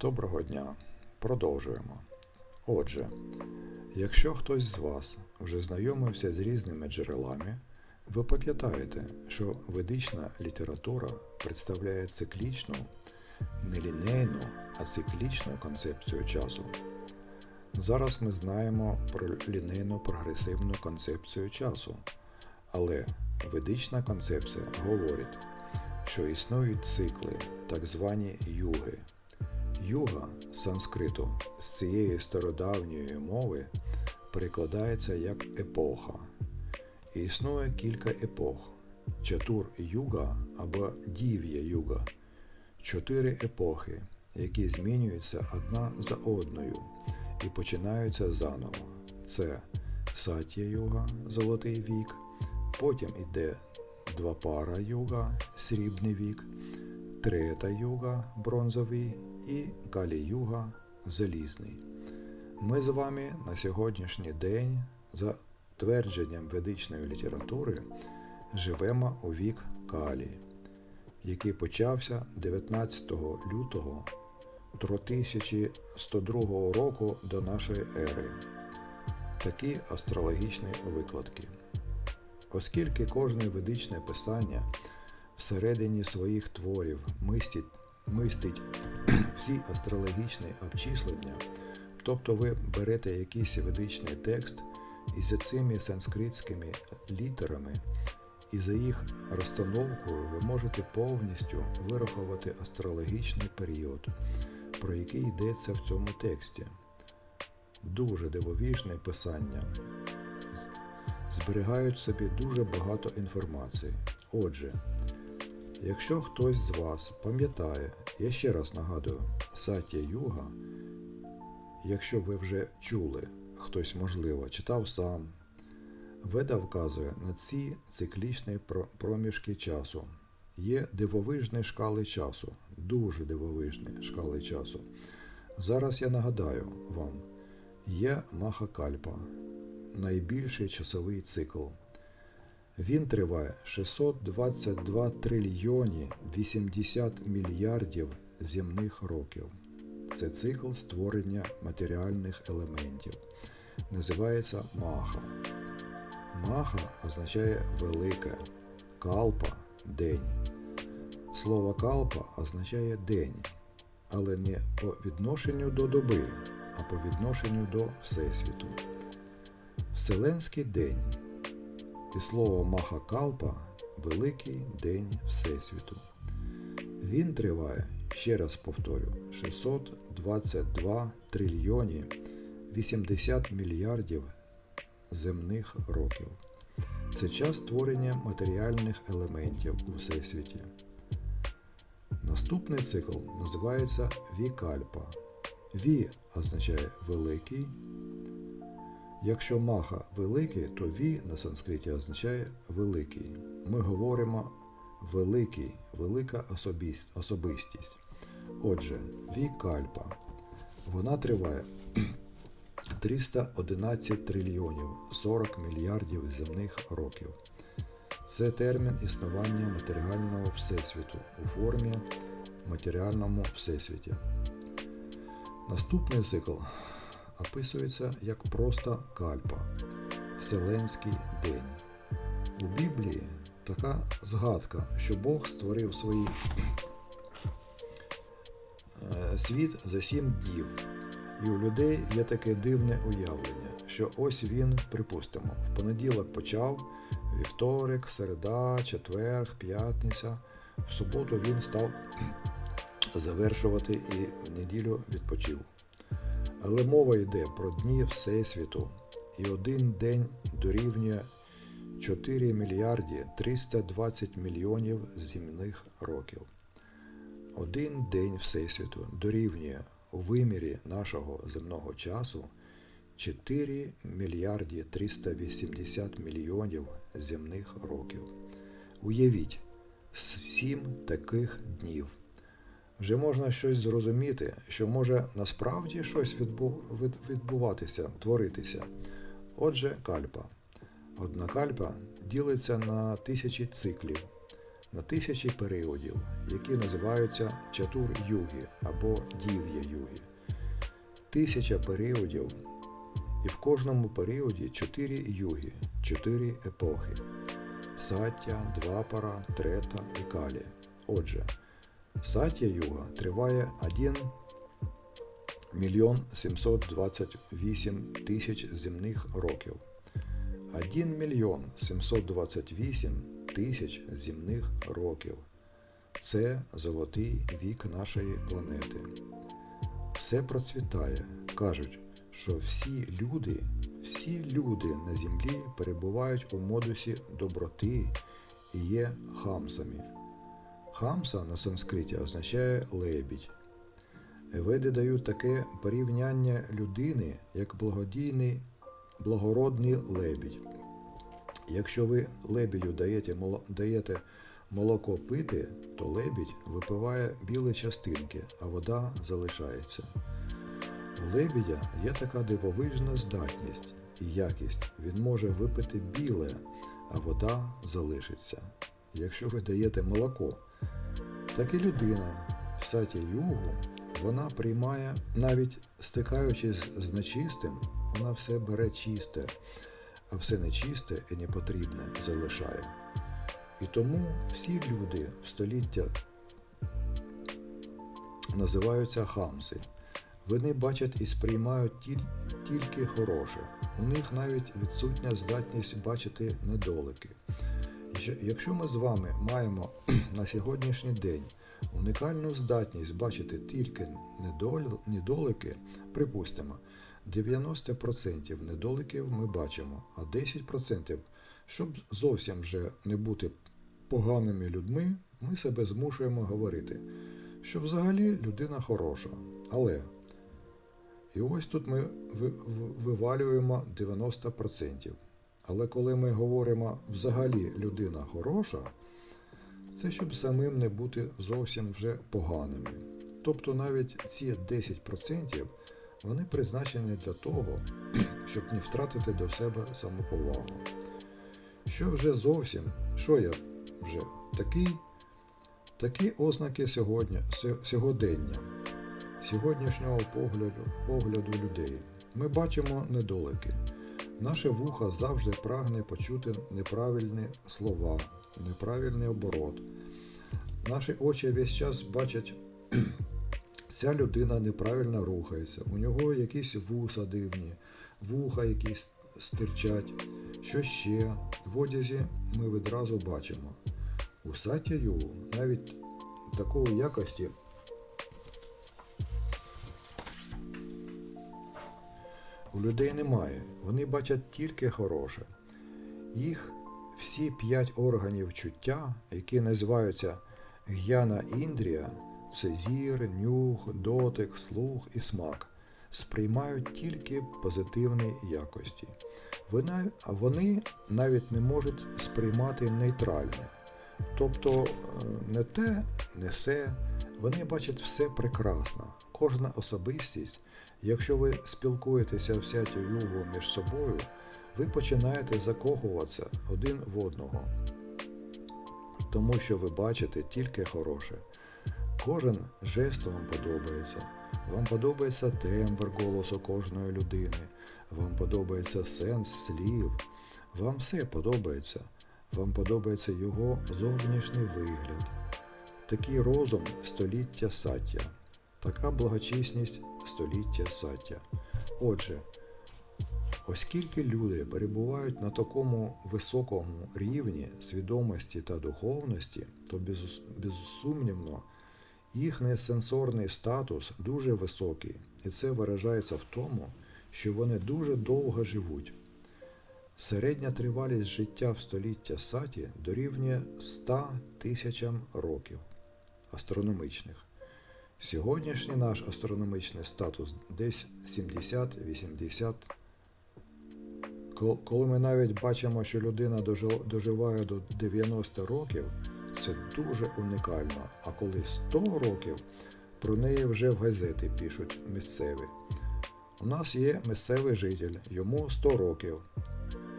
Доброго дня. Продовжуємо. Отже, якщо хтось з вас вже знайомився з різними джерелами, ви пам'ятаєте, що ведична література представляє циклічну, не лінейну, а циклічну концепцію часу. Зараз ми знаємо про лінейну прогресивну концепцію часу, але ведична концепція говорить, що існують цикли, так звані юги. Юга з санскриту з цієї стародавньої мови перекладається як епоха. І існує кілька епох: чатур юга або дів'я юга, чотири епохи, які змінюються одна за одною і починаються заново. Це сатія юга, золотий вік, потім іде двапара юга, срібний вік, трета юга, бронзовий і Калі-юга залізний. Ми з вами на сьогоднішній день, за твердженням ведичної літератури, живемо у вік Калі, який почався 19 лютого 3102 року до нашої ери. Такі астрологічні викладки. Оскільки кожне ведичне писання всередині своїх творів мистить мистить всі астрологічні обчислення, тобто ви берете якийсь ведичний текст і за цими санскритськими літерами, і за їх розстановкою ви можете повністю вирахувати астрологічний період, про який йдеться в цьому тексті. Дуже дивовижне писання. Зберігають собі дуже багато інформації. Отже, Якщо хтось з вас пам'ятає, я ще раз нагадую, Сатя Юга, якщо ви вже чули, хтось, можливо, читав сам, Веда вказує на ці циклічні проміжки часу. Є дивовижні шкали часу, дуже дивовижні шкали часу. Зараз я нагадаю вам, є Махакальпа, найбільший часовий цикл. Він триває 622 трильйоні 80 мільярдів земних років. Це цикл створення матеріальних елементів. Називається маха. Маха означає велике, калпа день. Слово калпа означає день, але не по відношенню до доби, а по відношенню до Всесвіту. Вселенський день. І слово Махакалпа Великий День Всесвіту. Він триває, ще раз повторю, 622 трильйоні 80 мільярдів земних років. Це час створення матеріальних елементів у Всесвіті. Наступний цикл називається Вікальпа. Ві означає великий. Якщо маха великий, то ві на санскриті означає великий. Ми говоримо великий, велика особистість. Отже, ві кальпа. Вона триває 311 трильйонів 40 мільярдів земних років. Це термін існування матеріального всесвіту у формі матеріальному всесвіті. Наступний цикл описується як просто кальпа, Вселенський день. У Біблії така згадка, що Бог створив свій е, світ за сім днів. І у людей є таке дивне уявлення, що ось він, припустимо, в понеділок почав, вівторик, середа, четверг, п'ятниця. В суботу він став завершувати і в неділю відпочив. Але мова йде про дні Всесвіту, і один день дорівнює 4 мільярді 320 мільйонів земних років. Один день Всесвіту дорівнює у вимірі нашого земного часу 4 мільярді 380 мільйонів земних років. Уявіть, сім таких днів вже можна щось зрозуміти, що може насправді щось відбуватися, творитися. Отже, кальпа. Одна кальпа ділиться на тисячі циклів. на тисячі періодів, які називаються чатур юги або дів'я юги. Тисяча періодів, і в кожному періоді чотири юги, чотири епохи. Саття, Двапара, Трета і Калі. Отже, Саття Юга триває 1 мільйон 728 тисяч земних років. 1 мільйон 728 тисяч земних років. Це золотий вік нашої планети. Все процвітає. Кажуть, що всі люди, всі люди на землі перебувають у модусі доброти і є хамсами. Хамса на санскриті означає лебідь. Веди дають таке порівняння людини як благодійний благородний лебідь. Якщо ви лебідю даєте, даєте молоко пити, то лебідь випиває білі частинки, а вода залишається. У лебідя є така дивовижна здатність і якість. Він може випити біле, а вода залишиться. Якщо ви даєте молоко, так людина в саті югу, вона приймає, навіть стикаючись з нечистим, вона все бере чисте, а все нечисте і непотрібне залишає. І тому всі люди в століття називаються хамси. Вони бачать і сприймають тіль- тільки хороше. У них навіть відсутня здатність бачити недоліки. Якщо ми з вами маємо на сьогоднішній день унікальну здатність бачити тільки недоліки, припустимо, 90% недоліків ми бачимо, а 10%, щоб зовсім вже не бути поганими людьми, ми себе змушуємо говорити, що взагалі людина хороша. Але і ось тут ми вивалюємо 90%. Але коли ми говоримо взагалі людина хороша, це щоб самим не бути зовсім вже поганими. Тобто навіть ці 10% вони призначені для того, щоб не втратити до себе самоповагу. Що вже зовсім, що я вже такий, такі ознаки сьогодні, сьогодення, сьогоднішнього погляду, погляду людей. Ми бачимо недоліки. Наше вухо завжди прагне почути неправильні слова, неправильний оборот. Наші очі весь час бачать, ця людина неправильно рухається, у нього якісь вуса дивні, вуха якісь стирчать. Що ще? В одязі ми відразу бачимо. У сатію навіть такої якості у людей немає. Вони бачать тільки хороше. Їх всі п'ять органів чуття, які називаються г'яна індрія, це зір, нюх, дотик, слух і смак, сприймають тільки позитивні якості. Вони, навіть не можуть сприймати нейтральне. Тобто е, не те, не се, вони бачать все прекрасно. Кожна особистість, якщо ви спілкуєтеся в сяті югу між собою, ви починаєте закохуватися один в одного. Тому що ви бачите тільки хороше. Кожен жест вам подобається. Вам подобається тембр голосу кожної людини. Вам подобається сенс слів. Вам все подобається. Вам подобається його зовнішній вигляд. Такий розум століття саття. Така благочисність століття саття. Отже, оскільки люди перебувають на такому високому рівні свідомості та духовності, то безсумнівно їхній сенсорний статус дуже високий, і це виражається в тому, що вони дуже довго живуть. Середня тривалість життя в століття Саті дорівнює 100 тисячам років астрономічних. Сьогоднішній наш астрономічний статус десь 70-80. Коли ми навіть бачимо, що людина доживає до 90 років, це дуже унікально. А коли 100 років, про неї вже в газети пишуть місцеві. У нас є місцевий житель, йому 100 років.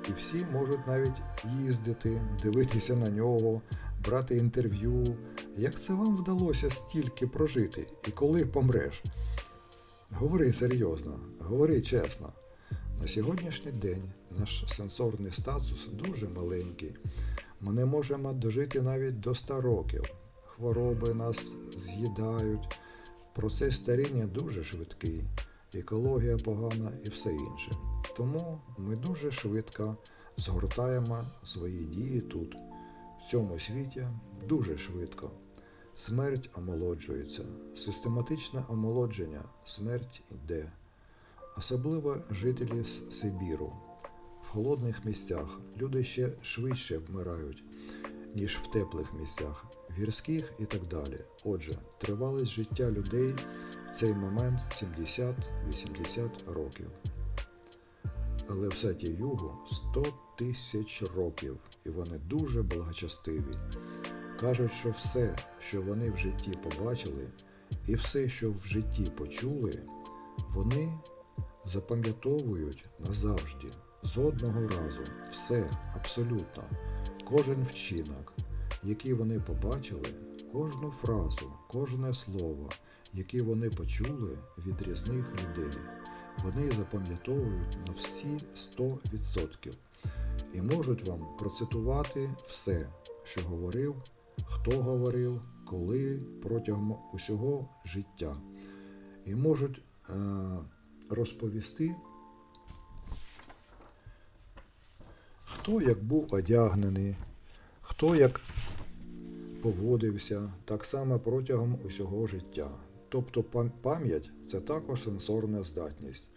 І всі можуть навіть їздити, дивитися на нього, брати інтерв'ю. Як це вам вдалося стільки прожити і коли помреш? Говори серйозно, говори чесно. На сьогоднішній день наш сенсорний статус дуже маленький. Ми не можемо дожити навіть до 100 років. Хвороби нас з'їдають. Процес старіння дуже швидкий, екологія погана і все інше. Тому ми дуже швидко згортаємо свої дії тут, в цьому світі, дуже швидко. Смерть омолоджується, систематичне омолодження, смерть йде. Особливо жителі з Сибіру. В холодних місцях люди ще швидше вмирають, ніж в теплих місцях, гірських і так далі. Отже, тривалість життя людей в цей момент 70-80 років. Але в сеті Югу 100 тисяч років, і вони дуже благочестиві. Кажуть, що все, що вони в житті побачили, і все, що в житті почули, вони запам'ятовують назавжди, з одного разу, все, абсолютно, кожен вчинок, який вони побачили, кожну фразу, кожне слово, яке вони почули від різних людей, вони запам'ятовують на всі 100% і можуть вам процитувати все, що говорив, хто говорив, коли протягом усього життя. І можуть е, розповісти, хто як був одягнений, хто як поводився, так само протягом усього життя. Тобто пам'ять це також сенсорна здатність.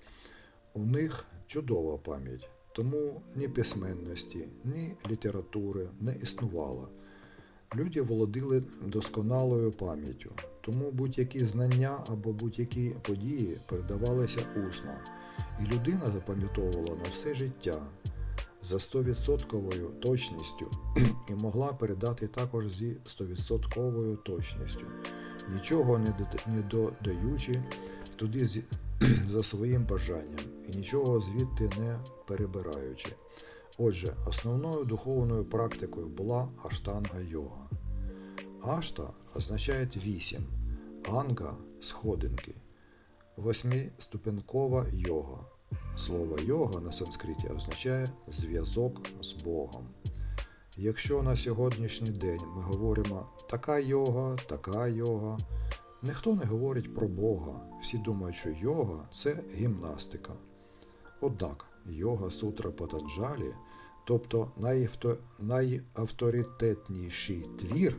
У них чудова пам'ять, тому ні письменності, ні літератури не існувало. Люди володіли досконалою пам'яттю, тому будь-які знання або будь-які події передавалися усно, і людина запам'ятовувала на все життя за 100% точністю і могла передати також зі 100% точністю, нічого не дод- не додаючи туди за своїм бажанням і нічого звідти не перебираючи. Отже, основною духовною практикою була аштанга йога. Ашта означає вісім, анга сходинки, восьмиступенкова йога. Слово йога на санскриті означає зв'язок з Богом. Якщо на сьогоднішній день ми говоримо така йога, така йога, ніхто не говорить про Бога. Всі думають, що йога це гімнастика. Однак йога сутра Патанджалі, тобто найавторитетніший твір,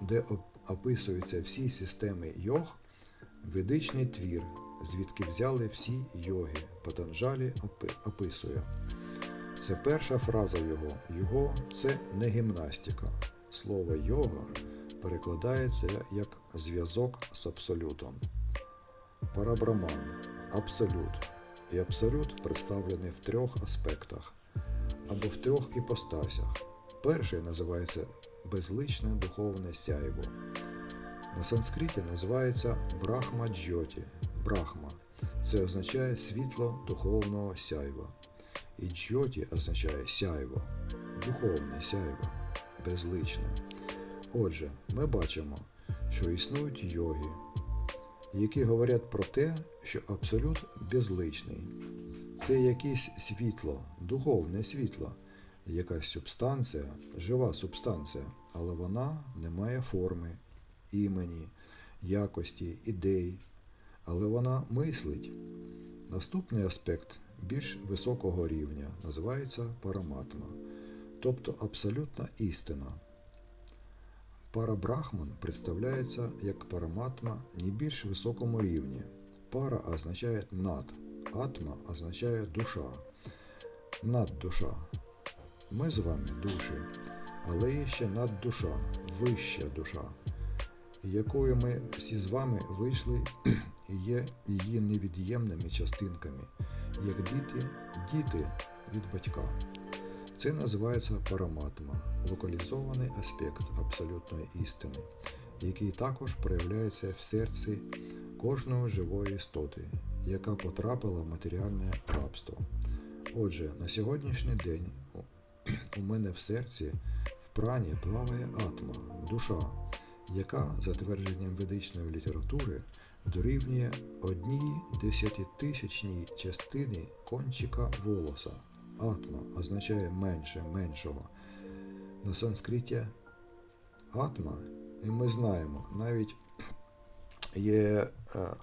де описуються всі системи йог, ведичний твір, звідки взяли всі йоги. Патанджалі опи- описує. Це перша фраза його. Його це не гімнастика. Слово йога перекладається як зв'язок з абсолютом. Парабраман абсолют. І абсолют представлений в трьох аспектах або в трьох іпостасях. Перший називається безличне духовне сяйво. На санскриті називається Брахма Джьоті. Брахма. Це означає світло духовного сяйва. І джьоті означає сяйво, духовне сяйво, безличне. Отже, ми бачимо, що існують йоги, які говорять про те, що абсолют безличний. Це якесь світло, духовне світло, якась субстанція, жива субстанція, але вона не має форми, імені, якості, ідей, але вона мислить. Наступний аспект більш високого рівня називається параматма, тобто абсолютна істина. Парабрахман представляється як параматма на більш високому рівні. Пара означає над, атма означає душа. Наддуша. Ми з вами душі, але є ще наддуша, вища душа, якою ми всі з вами вийшли і є її невід'ємними частинками, як діти, діти від батька. Це називається параматма, локалізований аспект абсолютної істини, який також проявляється в серці кожної живої істоти, яка потрапила в матеріальне рабство. Отже, на сьогоднішній день у- мене в серці в прані плаває атма, душа, яка, за твердженням ведичної літератури, дорівнює одній десятитисячній частині кончика волоса. Атма означає менше меншого. На санскриті атма, і ми знаємо, навіть є, е,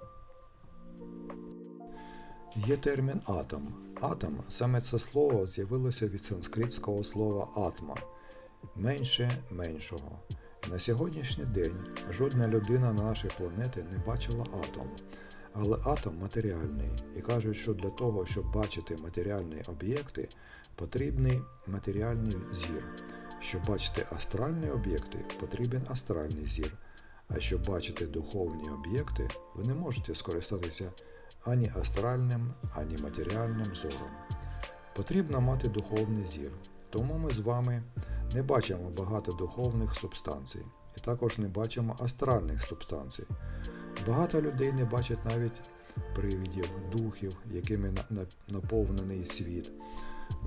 є термін атом. Атом, саме це слово з'явилося від санскритського слова атма менше меншого. На сьогоднішній день жодна людина на нашій планеті не бачила атом. Але атом матеріальний, і кажуть, що для того, щоб бачити матеріальні об'єкти, потрібний матеріальний зір. Щоб бачити астральні об'єкти, потрібен астральний зір. А щоб бачити духовні об'єкти, ви не можете скористатися ані астральним, ані матеріальним зором. Потрібно мати духовний зір. Тому ми з вами не бачимо багато духовних субстанцій, і також не бачимо астральних субстанцій. Багато людей не бачать навіть привидів, духів, якими на- на- наповнений світ.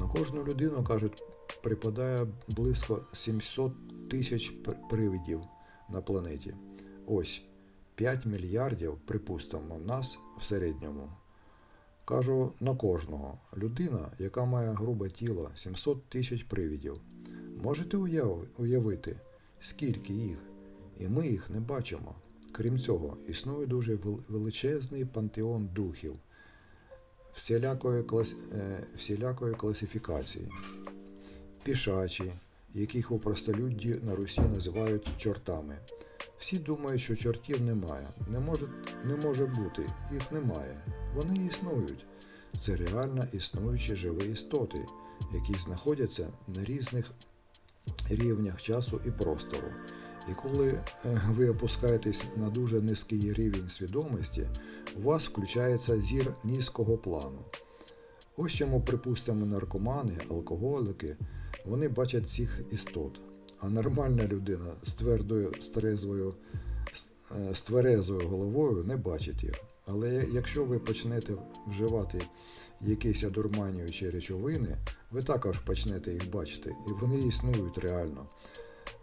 На кожну людину, кажуть, припадає близько 700 тисяч пр- привидів на планеті. Ось 5 мільярдів, припустимо, нас в середньому. Кажу на кожного. Людина, яка має грубе тіло, 700 тисяч привидів. Можете уявити, скільки їх, і ми їх не бачимо. Крім цього, існує дуже величезний пантеон духів всілякої, клас... е, всілякої класифікації. Пішачі, яких у простолюдді на Русі називають чортами. Всі думають, що чортів немає. Не може, не може бути, їх немає. Вони існують. Це реально існуючі живі істоти, які знаходяться на різних рівнях часу і простору. І коли е, ви опускаєтесь на дуже низький рівень свідомості, у вас включається зір низького плану. Ось чому, припустимо, наркомани, алкоголики, вони бачать цих істот. А нормальна людина з твердою, з трезвою, е, з тверезою головою не бачить їх. Але якщо ви почнете вживати якісь одурманюючі речовини, ви також почнете їх бачити, і вони існують реально.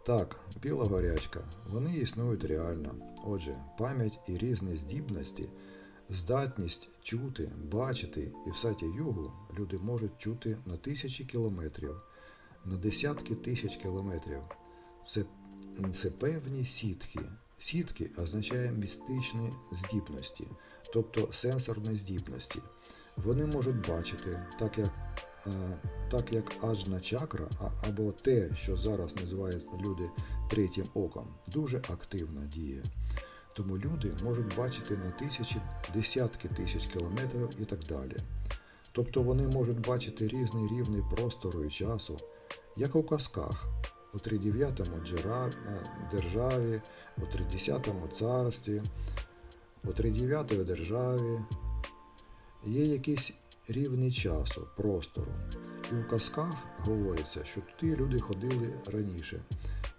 Так, біла горячка, вони існують реально. Отже, пам'ять і різні здібності, здатність чути, бачити і в саті югу люди можуть чути на тисячі кілометрів, на десятки тисяч кілометрів. Це, це певні сітки. Сітки означає містичні здібності, тобто сенсорні здібності. Вони можуть бачити, так як е, так як ажна чакра, або те, що зараз називають люди третім оком, дуже активно діє. Тому люди можуть бачити на тисячі, десятки тисяч кілометрів і так далі. Тобто вони можуть бачити різні рівні простору і часу, як у казках, у тридев'ятому джера- е, державі, у тридесятому царстві, у тридев'ятої державі, є якісь рівні часу, простору. І у казках говориться, що туди люди ходили раніше.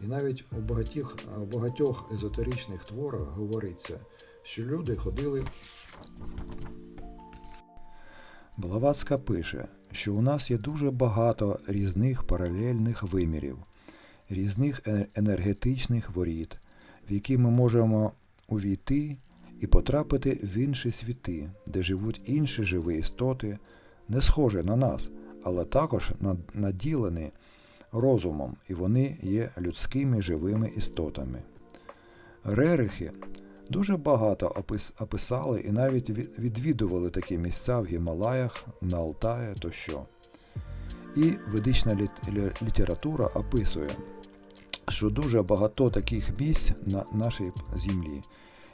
І навіть у багатьох, багатьох езотеричних творах говориться, що люди ходили. Блаватська пише, що у нас є дуже багато різних паралельних вимірів, різних е- енергетичних воріт, в які ми можемо увійти і потрапити в інші світи, де живуть інші живі істоти, не схожі на нас, але також наділені розумом, і вони є людськими живими істотами. Рерихи дуже багато описали і навіть відвідували такі місця в Гімалаях, на Алтаї тощо. І ведична літ- лі- література описує, що дуже багато таких місць на нашій землі.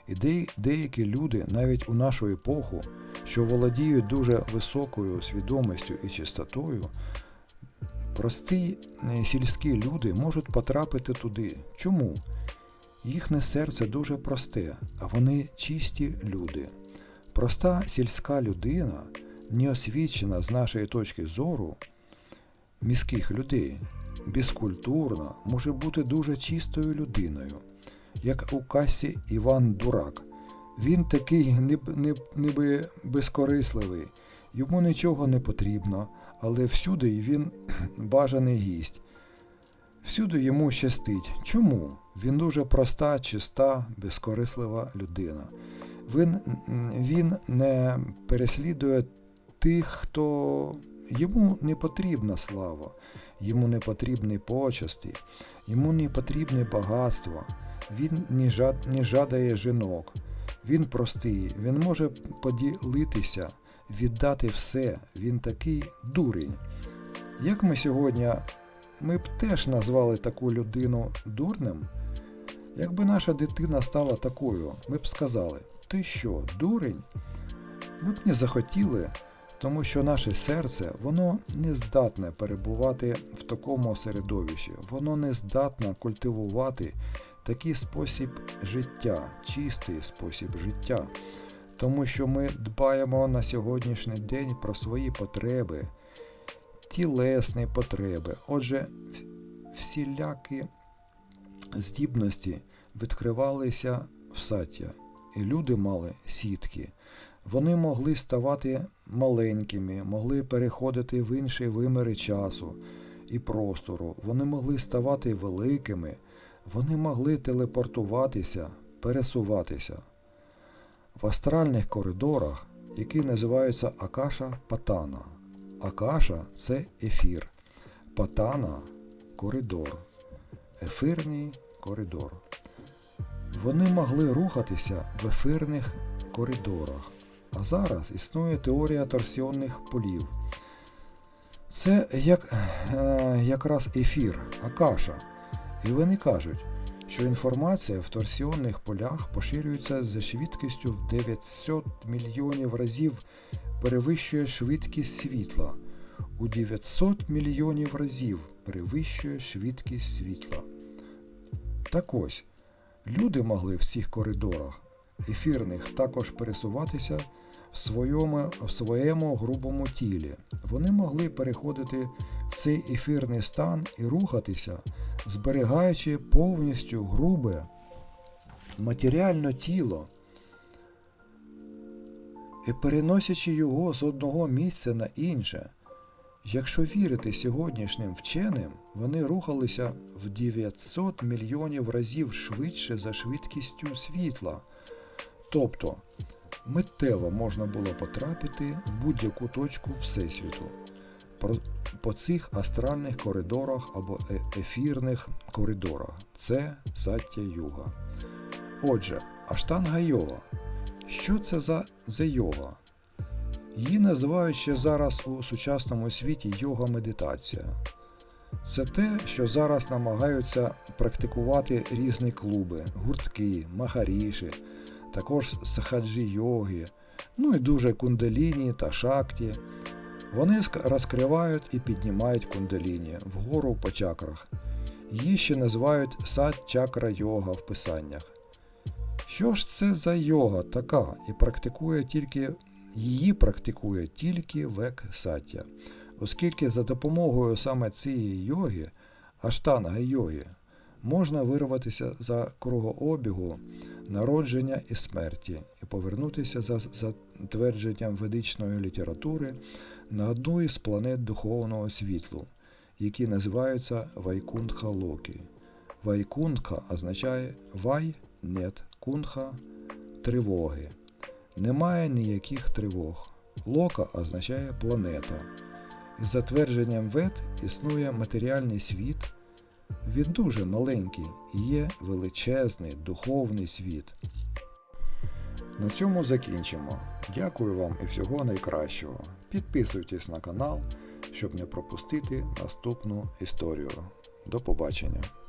І де- деякі люди навіть у нашу епоху, що володіють дуже високою свідомістю і чистотою, прості е, сільські люди можуть потрапити туди. Чому? Їхнє серце дуже просте, а вони чисті люди. Проста сільська людина, неосвічена з нашої точки зору, міських людей, безкультурна, може бути дуже чистою людиною, як у касі Іван Дурак. Він такий ніб- ніб- ніби безкорисливий, йому нічого не потрібно, але всюди він бажаний гість. Всюди йому щастить. Чому? Він дуже проста, чиста, безкорислива людина. Він, він не переслідує тих, хто йому не потрібна слава, йому не потрібні почесті, йому не потрібне багатство. Він не, жад, не жадає жінок. Він простий, він може поділитися, віддати все. Він такий дурень. Як ми сьогодні, ми б теж назвали таку людину дурним? Якби наша дитина стала такою, ми б сказали, ти що, дурень? Ми б не захотіли, тому що наше серце, воно не здатне перебувати в такому середовищі, воно не здатне культивувати такий спосіб життя, чистий спосіб життя. Тому що ми дбаємо на сьогоднішній день про свої потреби, тілесні потреби. Отже, всілякі здібності відкривалися в саття, і люди мали сітки. Вони могли ставати маленькими, могли переходити в інші виміри часу і простору. Вони могли ставати великими, вони могли телепортуватися, пересуватися. В астральних коридорах, які називаються Акаша Патана. Акаша це ефір. Патана коридор. Ефірний коридор. Вони могли рухатися в ефірних коридорах. А зараз існує теорія торсіонних полів. Це як, е, якраз ефір, акаша. І вони кажуть, що інформація в торсіонних полях поширюється за швидкістю в 900 мільйонів разів перевищує швидкість світла. У 900 мільйонів разів перевищує швидкість світла. Так ось, люди могли в цих коридорах ефірних також пересуватися в своєму, в своєму грубому тілі. Вони могли переходити в цей ефірний стан і рухатися, зберігаючи повністю грубе матеріальне тіло і переносячи його з одного місця на інше. Якщо вірити сьогоднішнім вченим, вони рухалися в 900 мільйонів разів швидше за швидкістю світла. Тобто миттєво можна було потрапити в будь-яку точку Всесвіту по цих астральних коридорах або е- ефірних коридорах. Це саття юга. Отже, аштанга йога. Що це за, за йога? Її називають ще зараз у сучасному світі йога-медитація. Це те, що зараз намагаються практикувати різні клуби, гуртки, махаріші, також сахаджі йоги, ну і дуже кундаліні та шакті. Вони розкривають і піднімають кундаліні вгору по чакрах. Її ще називають сад чакра йога в писаннях. Що ж це за йога така і практикує тільки її практикує тільки век саття, оскільки за допомогою саме цієї йоги, аштанга йоги, можна вирватися за кругообігу народження і смерті і повернутися за затвердженням ведичної літератури на одну із планет духовного світлу, які називаються Вайкунтха Локі. Вайкунтха означає вай, нет, кунха тривоги. Немає ніяких тривог. Лока означає планета. Із затвердженням вет існує матеріальний світ. Він дуже маленький і є величезний духовний світ. На цьому закінчимо. Дякую вам і всього найкращого. Підписуйтесь на канал, щоб не пропустити наступну історію. До побачення!